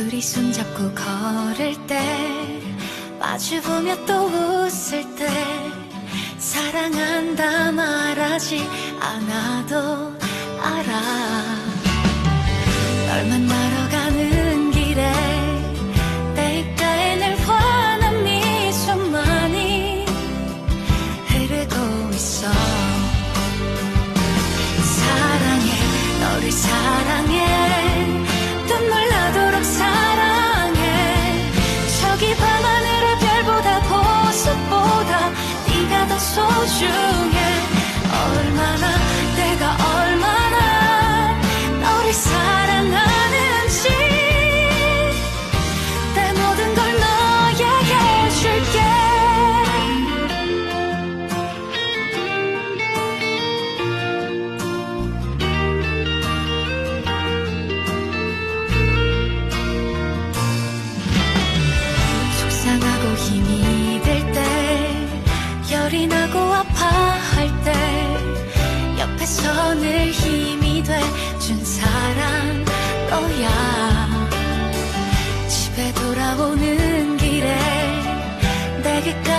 둘이 손잡고 걸을 때 마주보며 또 웃을 때 사랑한다 말하지 않아도 알아. 널 만나러 가는 길에 내 입가에 늘 환한 미소만이 흐르고 있어. 사랑해 너를 사랑해 소중해. 얼마나 내가 얼마나 너를 사랑하는지. 내 모든 걸 너에게 줄게. 속상하고 힘이 너야. 집에 돌아오는 길에 내게까지